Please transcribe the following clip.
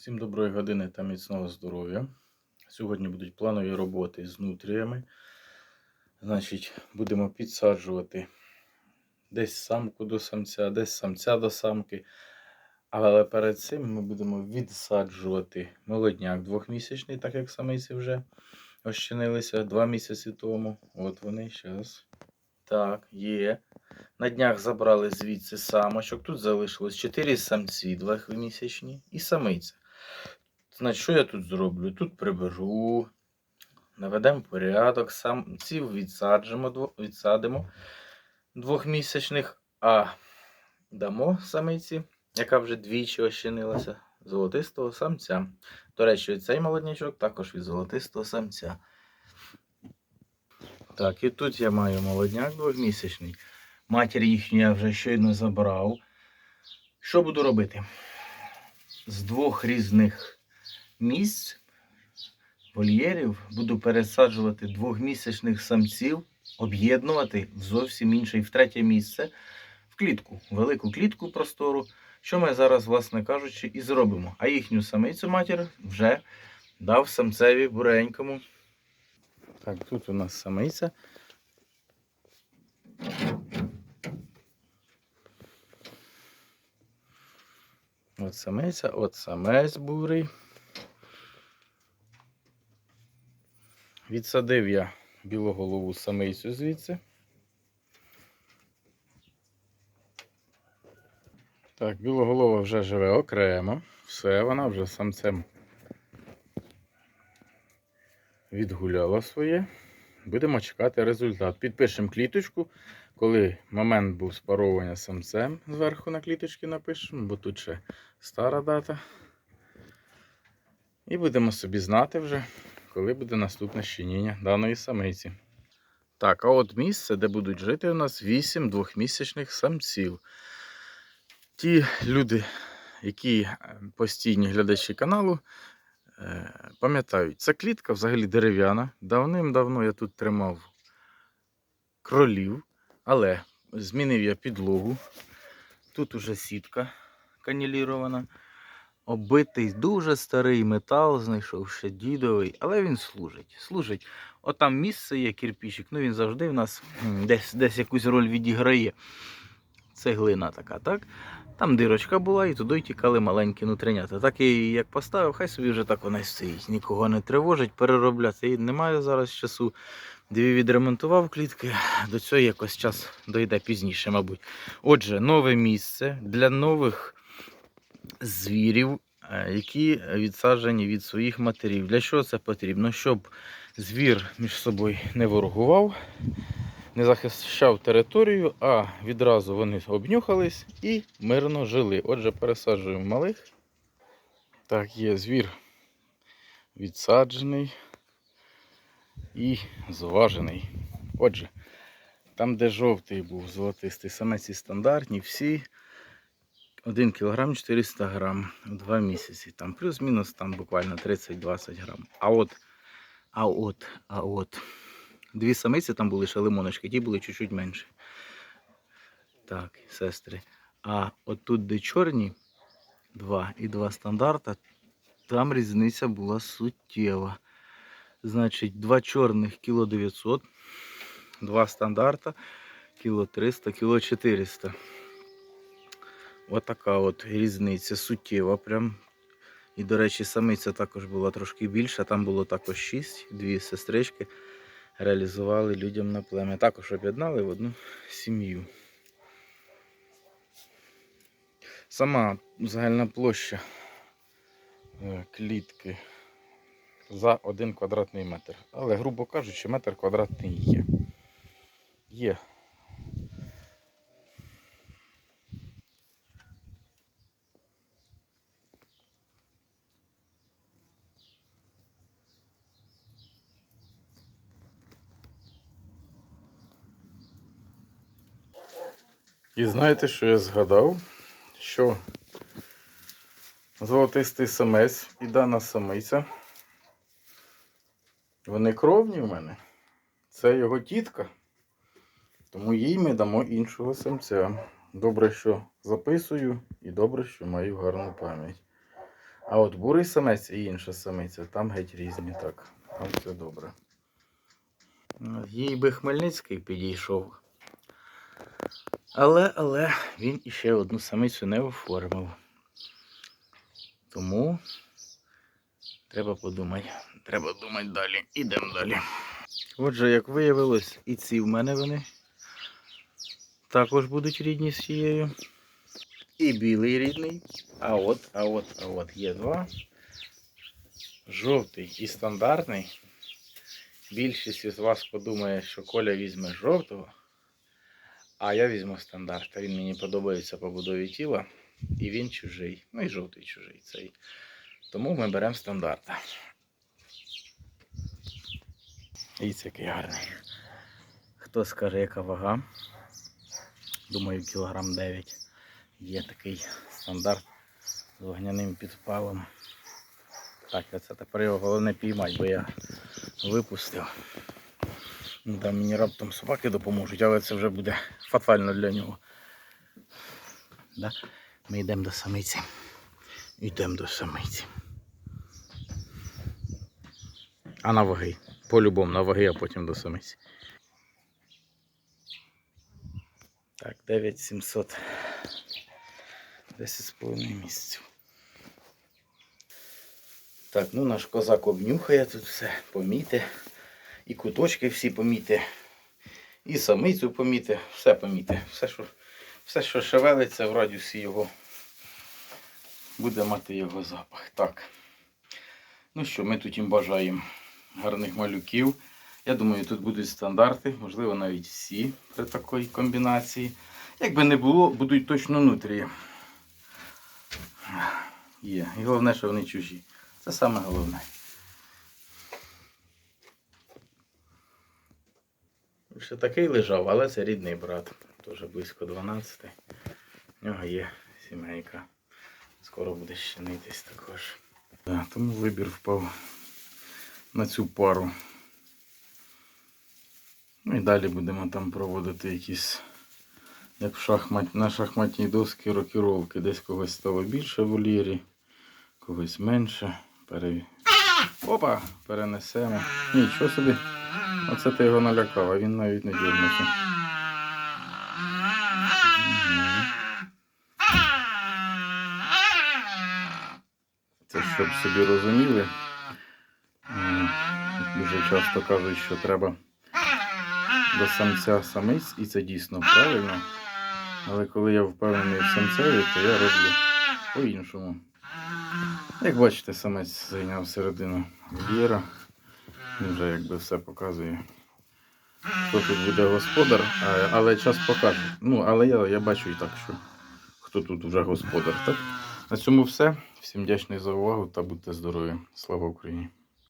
Всім доброї години та міцного здоров'я. Сьогодні будуть планові роботи з нутріями. Значить, будемо підсаджувати десь самку до самця, десь самця до самки. Але перед цим ми будемо відсаджувати молодняк двохмісячний, так як самиці вже ощинилися два місяці тому. От вони зараз. Так, є. На днях забрали звідси самочок. Тут залишилось 4 самці двохмісячні і самиця. Значить, що я тут зроблю? Тут приберу, наведемо порядок, самців відсаджимо, відсадимо двохмісячних, а дамо самиці, яка вже двічі ощинилася, золотистого самця. До речі, цей молоднячок також від золотистого самця. Так, і тут я маю молодняк двохмісячний. Матір їхню я вже щойно забрав. Що буду робити? З двох різних місць вольєрів буду пересаджувати двохмісячних самців, об'єднувати в зовсім інше і в третє місце в клітку, велику клітку простору. Що ми зараз, власне кажучи, і зробимо. А їхню самицю матір вже дав самцеві буренькому. Так, тут у нас самиця. От самиця, от самець бурий. Відсадив я білоголову самицю звідси. Так, білоголова вже живе окремо. Все, вона вже самцем відгуляла своє. Будемо чекати результат. Підпишемо кліточку. Коли момент був спаровування самцем, зверху на кліточці напишемо, бо тут ще стара дата. І будемо собі знати вже, коли буде наступне щеніння даної самиці. Так, а от місце, де будуть жити у нас 8 двохмісячних самців. Ті люди, які е, постійні глядачі каналу, пам'ятають, ця клітка взагалі дерев'яна. Давним-давно я тут тримав кролів, але змінив я підлогу. Тут уже сітка канілірована. Оббитий дуже старий метал, знайшов ще дідовий, але він служить. Служить. Отам місце є кирпичик, ну він завжди в нас десь, десь якусь роль відіграє. Цеглина така, так? Там дирочка була, і туди тікали маленькі нутринята. Так і як поставив, хай собі вже так вона стоїть. Нікого не тривожить, переробляти. І немає зараз часу. Дві відремонтував клітки, до цього якось час дойде пізніше, мабуть. Отже, нове місце для нових звірів, е, які відсаджені від своїх матерів. Для чого це потрібно? Щоб звір між собою не ворогував, не захищав територію, а відразу вони обнюхались і мирно жили. Отже, пересаджуємо малих. Так, є звір відсаджений і зважений. Отже, там, де жовтий був золотистий, саме ці стандартні, всі 1 кг 400 грам в 2 місяці. Там плюс-мінус там буквально 30-20 грам. А от, а от, а от. Дві самиці там були ще лимоночки, ті були чуть-чуть менші. Так, сестри. А от тут, де чорні, два і два стандарта, там різниця була суттєва. Значить, два чорних кіло 900, два стандарта, кіло 300, кіло 400. Отака от різниця суттєва прям. І, до речі, самиця також була трошки більша, там було також 6, дві сестрички реалізували людям на плем'я. Також об'єднали в одну сім'ю. Сама загальна площа е, клітки за один квадратний метр. Але, грубо кажучи, метр квадратний є. Є. І знаєте, що я згадав? Що золотистий самець і дана самиця. Вони кровні в мене. Це його тітка. Тому їй ми дамо іншого самця. Добре, що записую, і добре, що маю гарну пам'ять. А от бурий самець і інша самиця, там геть різні, так. Там все добре. Їй би Хмельницький підійшов. Але, але він іще одну самицю не оформив. Тому треба подумати. Треба думати далі. Ідемо далі. Отже, як виявилось, і ці в мене вони також будуть рідні з цією. І білий рідний. А от, а от, а от є два. Жовтий і стандартний. Більшість із вас подумає, що Коля візьме жовтого, а я візьму стандарт. Він мені подобається по будові тіла. І він чужий. Ну і жовтий чужий цей. Тому ми беремо стандарта. І це який гарний. Хто скаже, яка вага? Думаю, кілограм 9. Є такий стандарт з вогняним підпалом. Так, це тепер його головне піймати, бо я випустив. Ну, Там мені раптом собаки допоможуть, але це вже буде фатально для нього. Да? Ми йдемо до самиці. Йдемо до самиці. А на ваги. По-любому на ваги, а потім до самиці. Так, 9700. 10,5 місяців. Так, ну наш козак обнюхає тут все, поміти. І куточки всі поміти. І самицю поміти, все поміти. Все, що, все, що шевелиться в радіусі його, буде мати його запах. Так. Ну що, ми тут їм бажаємо гарних малюків. Я думаю, тут будуть стандарти, можливо, навіть всі при такій комбінації. Якби не було, будуть точно нутрії. Є. І головне, що вони чужі. Це саме головне. Ще такий лежав, але це рідний брат. Теж близько 12. В нього є сімейка. Скоро буде щенитись також. Так, тому вибір впав на цю пару. Ну і далі будемо там проводити якісь, як в шахмат, на шахматній доски рокіровки. Десь когось стало більше в вольєрі, когось менше. Опа! Перенесемо. Нічого собі. Оце ти його налякав, а він навіть не дірнувся. Це щоб собі розуміли. Дуже часто кажуть, що треба до самця самиць, і це дійсно правильно. Але коли я впевнений в самцеві, то я роблю по-іншому. Як бачите, самець зайняв середину. Він вже якби все показує. Хто тут буде господар, але час покаже. Ну, але я, я бачу і так, що хто тут вже господар. Так? На цьому все. Всім вдячний за увагу та будьте здорові. Слава Україні!